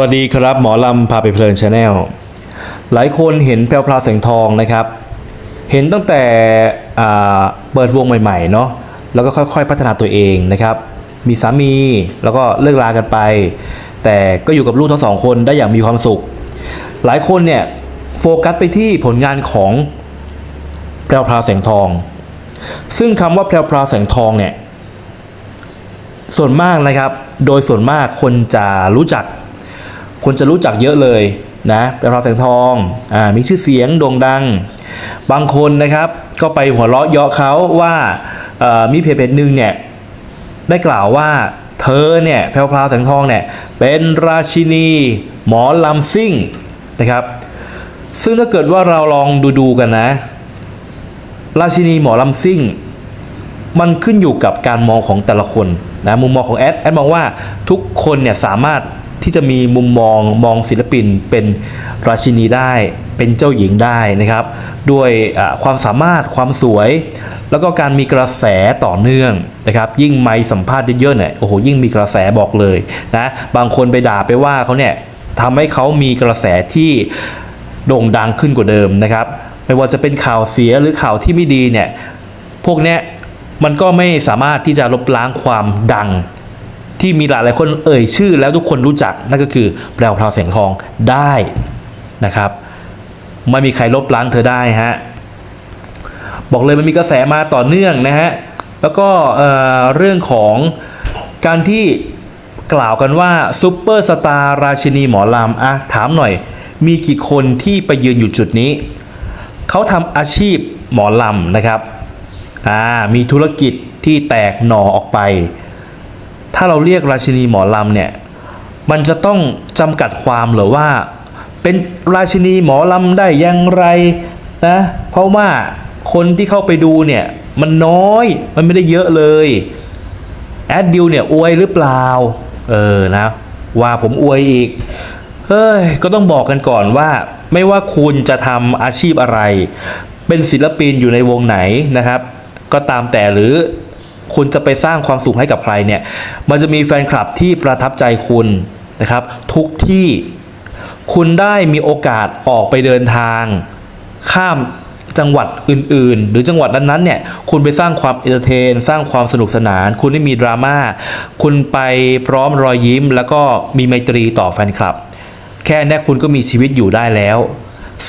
วัสดีครับ หมอลำพาไปเพลินชาแนลหลายคนเห็นแพรวพราแสงทองนะครับ เห็นตั้งแต่เปิดวงใหม่ๆเนาะแล้วก็ค่อยๆพัฒนาตัวเองนะครับ มีสามีแล้วก็เลิกรากันไป แต่ก็อยู่กับลูกทั้งสองคนได้อย่างมีความสุข หลายคนเนี่ยโฟกัสไปที่ผลงานของแพรวพราแสงทอง ซึ่งคำว่าแพรวพราแสงทองเนี่ยส่วนมากนะครับ โดยส่วนมากคนจะรู้จัก คนจะรู้จักเยอะเลยนะเป็นพราวแสงทองอ่ามีชื่อเสียงโด่งดัง บางคนนะครับก็ไปหัวเราะเยาะเขาว่ามีเพจเพจหนึ่งเนี่ยได้กล่าวว่าเธอเนี่ยแพรวพราวแสงทองเนี่ยเป็นราชินีหมอลำซิ่งนะครับ ซึ่งถ้าเกิดว่าเราลองดูดูกันนะ ราชินีหมอลำซิ่ง มันขึ้นอยู่กับการมองของแต่ละคนนะมุมมองของแอดแอดมองว่าทุกคนเนี่ยสามารถ ที่จะมีมุมมองมองศิลปินเป็นราชินีได้เป็นเจ้าหญิงได้นะครับ ด้วยความสามารถความสวย แล้วก็การมีกระแสต่อเนื่องนะครับยิ่งไม่สัมภาษณ์เยอะๆเนี่ยโอ้โหยิ่งมีกระแสบอกเลยนะบางคนไปด่าไปว่าเขาเนี่ยทำให้เขามีกระแสที่โด่งดังขึ้นกว่าเดิมนะครับไม่ว่าจะเป็นข่าวเสียหรือข่าวที่ไม่ดีเนี่ยพวกเนี้ยมันก็ไม่สามารถที่จะลบล้างความดัง ที่มีหลายหลายคนเอ่ยชื่อแล้วทุกคนรู้จักนั่นก็คือแปลวพราวแสงทองได้นะครับไม่มีใครลบล้างเธอได้ฮะบอกเลยมันมีกระแสมาต่อเนื่องนะฮะแล้วก็เเรื่องของการที่กล่าวกันว่าซูเปอร์สตาร์ราชินีหมอลำอะถามหน่อย มีกี่คนที่ไปยืนอยู่จุดนี้ เขาทำอาชีพหมอลำนะครับอ่ามีธุรกิจที่แตกหน่อออกไป ถ้าเราเรียกราชินีหมอลำเนี่ยมันจะต้องจำกัดความหรือว่า เป็นราชินีหมอลำได้อย่างไรนะเพราะว่าคนที่เข้าไปดูเนี่ยมันน้อยมันไม่ได้เยอะเลยแอดดิวเนี่ยอวยหรือเปล่า เออนะ ว่าผมอวยอีกเฮ้ยก็ต้องบอกกันก่อนว่า ไม่ว่าคุณจะทำอาชีพอะไร เป็นศิลปินอยู่ในวงไหนนะครับ ก็ตามแต่หรือ คุณจะไปสร้างความสุขให้กับใครเนี่ย มันจะมีแฟนคลับที่ประทับใจคุณนะครับ ทุกที่คุณได้มีโอกาสออกไปเดินทาง ข้ามจังหวัดอื่น ๆ หรือจังหวัดนั้นๆเนี่ยคุณไปสร้างความเอนเตอร์เทน สร้างความสนุกสนาน คุณไม่มีดราม่าคุณไปพร้อมรอยยิ้ม แล้วก็มีไมตรีต่อแฟนคลับ แค่นี้คุณก็มีชีวิตอยู่ได้แล้ว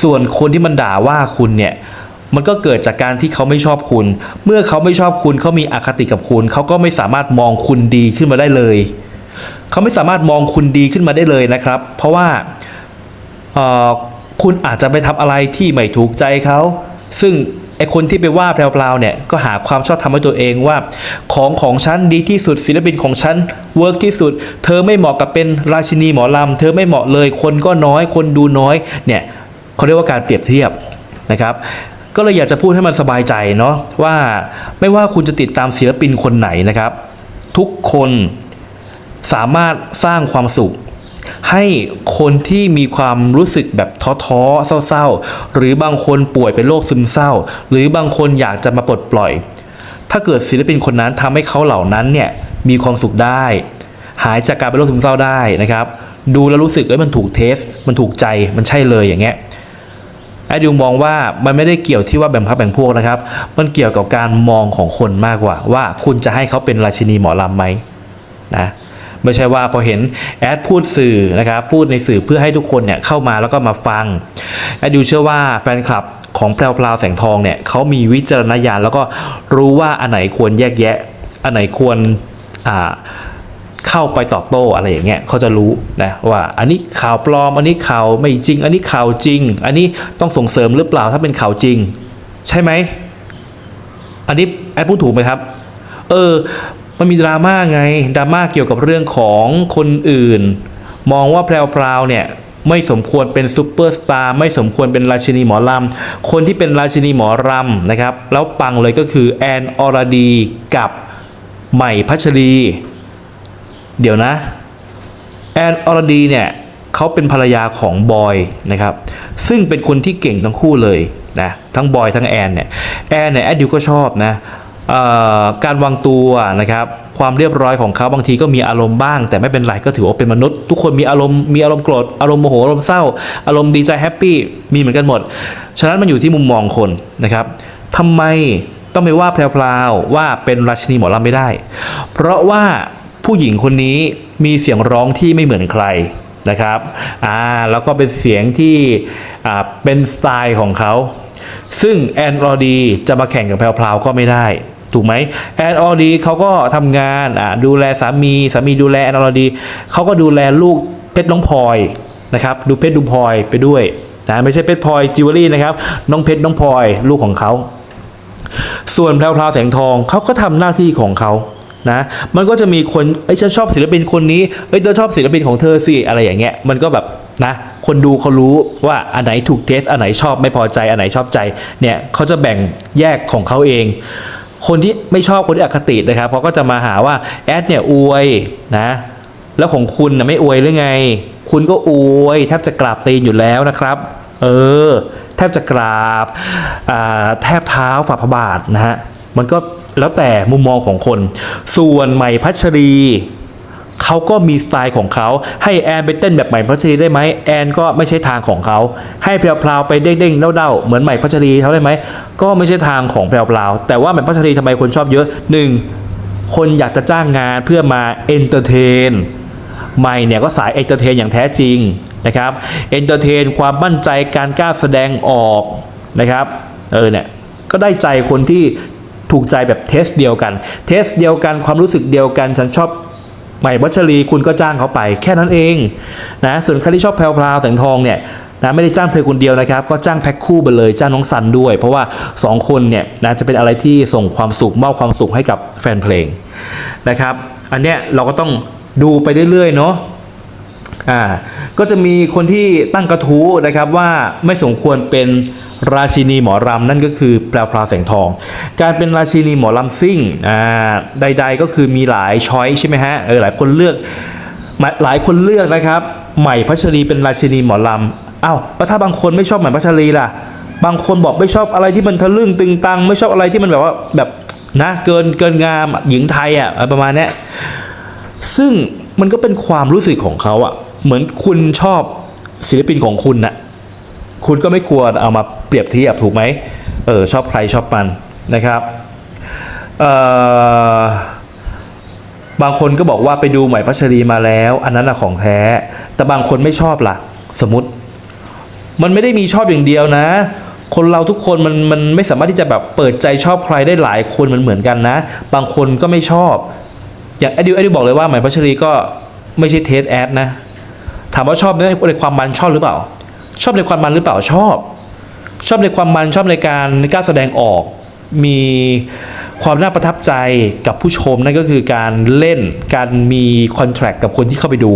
ส่วนคนที่มันด่าว่าคุณเนี่ย มันก็เกิดจากการที่เขาไม่ชอบคุณ เมื่อเขาไม่ชอบคุณเขามีอคติกับคุณ เขาก็ไม่สามารถมองคุณดีขึ้นมาได้เลย เขาไม่สามารถมองคุณดีขึ้นมาได้เลยนะครับ เพราะว่าคุณอาจจะไปทำอะไรที่ไม่ถูกใจเขา ซึ่งไอคนที่ไปว่าแพรวๆเนี่ยก็หาความชอบธรรมให้ตัวเองว่า ของของฉันดีที่สุดศิลปินของฉันเวิร์กที่สุด เธอไม่เหมาะกับเป็นราชินีหมอลำเธอไม่เหมาะเลยคนก็น้อยคนดูน้อยเนี่ยเขาเรียกว่าการเปรียบเทียบนะครับ ก็เลยอยากจะพูดให้มันสบายใจเนาะว่าไม่ว่าคุณจะติดตามศิลปินคนไหนนะครับ ทุกคนสามารถสร้างความสุข ให้คนที่มีความรู้สึกแบบท้อๆเศร้าๆ หรือบางคนป่วยเป็นโรคซึมเศร้า หรือบางคนอยากจะมาปลดปล่อย ถ้าเกิดศิลปินคนนั้นทำให้เขาเหล่านั้นเนี่ยมีความสุขได้ หายจากการเป็นโรคซึมเศร้าได้นะครับ ดูแล้วรู้สึกเอ้ยมันถูกเทส มันถูกใจมันใช่เลยอย่างเงี้ย ไอ้ดิวมองว่ามันไม่ได้เกี่ยวที่ว่าแบ่งพักแบ่งพวกนะครับ มันเกี่ยวกับการมองของคนมากกว่า ว่าคุณจะให้เขาเป็นราชินีหมอลำไหมนะไม่ใช่ว่าพอเห็นแอดพูดสื่อนะครับพูดในสื่อเพื่อให้ทุกคนเนี่ยเข้ามาแล้วก็มาฟังแอดดิวเชื่อว่าแฟนคลับของแพรวพราวแสงทองเนี่ยเขามีวิจารณญาณแล้วก็รู้ว่าอันไหนควรแยกแยะ อันไหนควรอ่า เข้าไปตอบโต้อะไรอย่างเงี้ยเขาจะรู้นะว่าอันนี้ข่าวปลอม อันนี้ข่าวไม่จริง อันนี้ข่าวจริง อันนี้ต้องส่งเสริมหรือเปล่าถ้าเป็นข่าวจริง ใช่ไหมอันนี้แอดพูดถูกไหมครับ เออ มันมีดราม่าไงดราม่าเกี่ยวกับเรื่องของคนอื่น มองว่าแพรวๆเนี่ยไม่สมควรเป็นซูเปอร์สตาร์ไม่สมควรเป็นราชินีหมอลำ คนที่เป็นราชินีหมอรำนะครับ แล้วปังเลยก็คือแอนอรดีกับใหม่พัชรี เดี๋ยวนะ แอนอรดีเนี่ยเขาเป็นภรรยาของบอยนะครับ ซึ่งเป็นคนที่เก่งทั้งคู่เลยนะทั้งบอยทั้งแอนเนี่ยแอนเนี่ยแอดดิวก็ชอบนะการวางตัวนะครับความเรียบร้อยของเขาบางทีก็มีอารมณ์บ้าง แต่ไม่เป็นไรก็ถือว่าเป็นมนุษย์ ทุกคนมีอารมณ์มีอารมณ์โกรธอารมณ์โมโหอารมณ์เศร้า อารมณ์ดีใจแฮปปี้มีเหมือนกันหมด ฉะนั้นมันอยู่ที่มุมมองคนนะครับทำไมต้องไปว่าแพรวๆว่าเป็นราชินีหมอลำไม่ได้ เพราะว่า ผู้หญิงคนนี้มีเสียงร้องที่ไม่เหมือนใครนะครับอ่าแล้วก็เป็นเสียงที่อ่าเป็นสไตล์ของเขา ซึ่งแอนออดีจะมาแข่งกับแพรวๆก็ไม่ได้ถูกไหมแอนออดีเขาก็ทำงานอ่าดูแลสามีสามีดูแลแอนออดีเขาก็ดูแลลูกเพชรน้องพลอยนะครับดูเพชรดูพลอยไปด้วยนะไม่ใช่เพชรพลอยจิวเวลรี่นะครับน้องเพชรน้องพลอยลูกของเขา ส่วนแพรวๆแสงทองเขาก็ทำหน้าที่ของเขา นะมันก็จะมีคนไอ้ยฉันชอบศิลปินคนนี้เอ้ยเธอชอบศิลปินของเธอสิอะไรอย่างเงี้ยมันก็แบบนะคนดูเขารู้ว่าอันไหนถูกเทสอันไหนชอบไม่พอใจอันไหนชอบใจเนี่ยเขาจะแบ่งแยกของเขาเอง คนที่ไม่ชอบคนที่อคตินะครับเขาก็จะมาหาว่าแอดเนี่ยอวยนะแล้วของคุณนะไม่อวยหรือไง คุณก็อวยแทบจะกราบตีนอยู่แล้วนะครับเออแทบจะกราบแทบเท้าฝ่าพระบาทนะฮะมันก็ แล้วแต่มุมมองของคน ส่วนใหม่พัชรีเขาก็มีสไตล์ของเขาให้แอนไปเต้นแบบใหม่พัชรีได้ไหมแอนก็ไม่ใช่ทางของเขาให้แพรวๆไปเด้งๆเด้าๆเหมือนใหม่พัชรีเขาได้ไหมก็ไม่ใช่ทางของแพรวๆแต่ว่าใหม่พัชรีทำไมคนชอบเยอะหนึ่งคนอยากจะจ้างงานเพื่อมาเอนเตอร์เทนไม่เนี่ยก็สายเอนเตอร์เทนอย่างแท้จริงนะครับเอนเตอร์เทนความมั่นใจการกล้าแสดงออกนะครับเออเนี่ยก็ได้ใจคนที่ ถูกใจแบบเทสเดียวกัน เทสเดียวกันความรู้สึกเดียวกัน ฉันชอบใหม่วัชรีคุณก็จ้างเขาไป แค่นั้นเองนะส่วนใครที่ชอบแพรวพราวแสงทองเนี่ยนะไม่ได้จ้างเธอคนเดียวนะครับ ก็จ้างแพ็คคู่ไปเลยจ้างน้องซันด้วย เพราะว่าสองคนเนี่ยนะจะเป็นอะไรที่ส่งความสุขมอบความสุขให้กับแฟนเพลงนะครับอันเนี้ยเราก็ต้องดูไปเรื่อยๆเนาะอ่าก็จะมีคนที่ตั้งกระทู้นะครับว่าไม่สมควรเป็น ราชินีหมอรำนั่นก็คือแปลวพราแสงทอง การเป็นราชินีหมอลำซิ่งอ่าใด ๆ ก็คือมีหลายช้อยใช่ไหมฮะเออหลายคนเลือกหลายคนเลือกนะครับ ใหม่พัชรีเป็นราชินีหมอลำอ้าวแล้วถ้าบางคนไม่ชอบใหม่พัชรีล่ะ บางคนบอกไม่ชอบอะไรที่มันทะลึ่งตึงตัง ไม่ชอบอะไรที่มันแบบว่าแบบนะเกินเกินงามหญิงไทยอะประมาณนี้ซึ่งมันก็เป็นความรู้สึกของเขาอะเหมือนคุณชอบศิลปินของคุณน่ะ คุณก็ไม่ควรเอามาเปรียบเทียบถูกไหมเออชอบใครชอบมันนะครับบางคนก็บอกว่าไปดูใหม่พัชรีมาแล้ว อันนั้นอะของแท้ แต่บางคนไม่ชอบล่ะ สมมติ มันไม่ได้มีชอบอย่างเดียวนะ คนเราทุกคนมันมันไม่สามารถที่จะแบบเปิดใจชอบใครได้หลายคนมันเหมือนกันนะ บางคนก็ไม่ชอบ อย่างไอดิวไอดิวบอกเลยว่าใหม่พัชรีก็ไม่ใช่เทสแอดนะ ถามว่าชอบในในความมันชอบหรือเปล่า ชอบในความมันหรือเปล่าชอบ ชอบในความมันชอบในการในการแสดงออก มีความน่าประทับใจกับผู้ชมนั่นก็คือการเล่นการมีคอนแท c t กับคนที่เข้าไปดู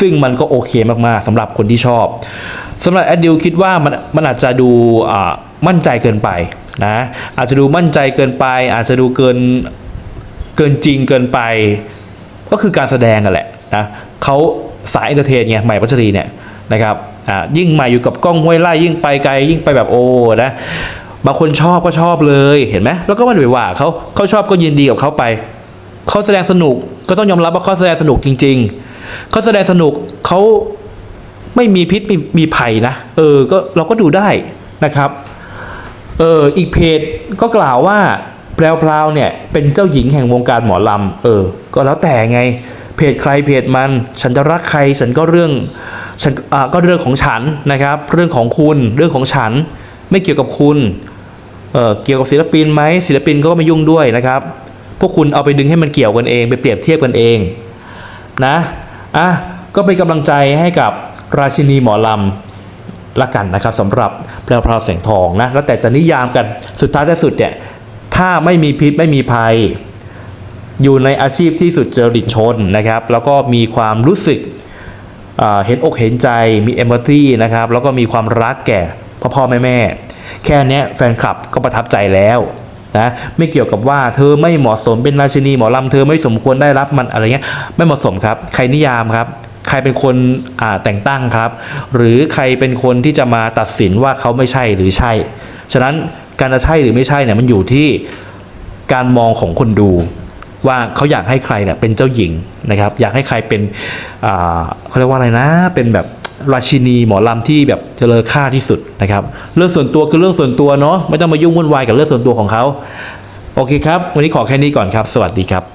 ซึ่งมันก็โอเคมากๆสำหรับคนที่ชอบสำหรับแอดดิวคิดว่ามันมันอาจจะดูมั่นใจเกินไปนะอาจจะดูมั่นใจเกินไป อาจจะดูเกินเกินจริงเกินไป ก็คือการแสดงกันแหละนะเขาสายเอนเตอร์เทนไงใหม่พัชรีเนี่ยนะครับ อ่ายิ่งม่อยู่กับกล้องห้วยไล่ยิ่งไปไกลยิ่งไปแบบโอ้นะบางคนชอบก็ชอบเลยเห็นไหมแล้วก็ไม่ได้ไปว่าเขาเขาชอบก็ยินดีกับเขาไปเขาแสดงสนุกก็ต้องยอมรับว่าเขาแสดงสนุกจริง ๆเขาแสดงสนุกเขาไม่มีพิษมีมีภัยนะเออก็เราก็ดูได้นะครับเอออีกเพจก็กล่าวว่าแพรวพราวเนี่ยเป็นเจ้าหญิงแห่งวงการหมอลำเออ ก็แล้วแต่ไง เพจใครเพจมัน ฉันจะรักใครฉันก็เรื่อง ก็เรื่องของฉันนะครับ เรื่องของคุณเรื่องของฉันไม่เกี่ยวกับคุณเเกี่ยวกับศิลปินไหมศิลปินก็ไม่ยุ่งด้วยนะครับ พวกคุณเอาไปดึงให้มันเกี่ยวกันเอง ไปเปรียบเทียบกันเองนะอะก็เป็นกำลังใจให้กับราชินีหมอลำละกันนะครับสำหรับแพรวพราวแสงทองนะแล้วแต่จะนิยามกันสุดท้ายที่สุดเนี่ยถ้าไม่มีพิษไม่มีภัย อยู่ในอาชีพที่สุดเจริตชนนะครับ แล้วก็มีความรู้สึก เห็นอกเห็นใจมีเอมพัตตีนะครับแล้วก็มีความรักแก่พ่อพ่อแม่แม่แค่นี้แฟนคลับก็ประทับใจแล้วนะไม่เกี่ยวกับว่าเธอไม่เหมาะสมเป็นราชินีหมอลำเธอไม่สมควรได้รับมันอะไรเงี้ยไม่เหมาะสมครับ ใครนิยามครับ ใครเป็นคนแต่งตั้งครับ หรือใครเป็นคนที่จะมาตัดสินว่าเขาไม่ใช่หรือใช่ ฉะนั้นการจะใช่หรือไม่ใช่เนี่ยมันอยู่ที่การมองของคนดู ว่าเขาอยากให้ใครเนี่ยเป็นเจ้าหญิงนะครับ อยากให้ใครเป็นเขาเรียกว่าอะไรนะ เป็นแบบราชินีหมอลำที่แบบเจริญค่าที่สุดนะครับ เรื่องส่วนตัวคือเรื่องส่วนตัวเนาะไม่ต้องมายุ่งวุ่นวายกับเรื่องส่วนตัวของเขาโอเคครับ วันนี้ขอแค่นี้ก่อนครับ สวัสดีครับ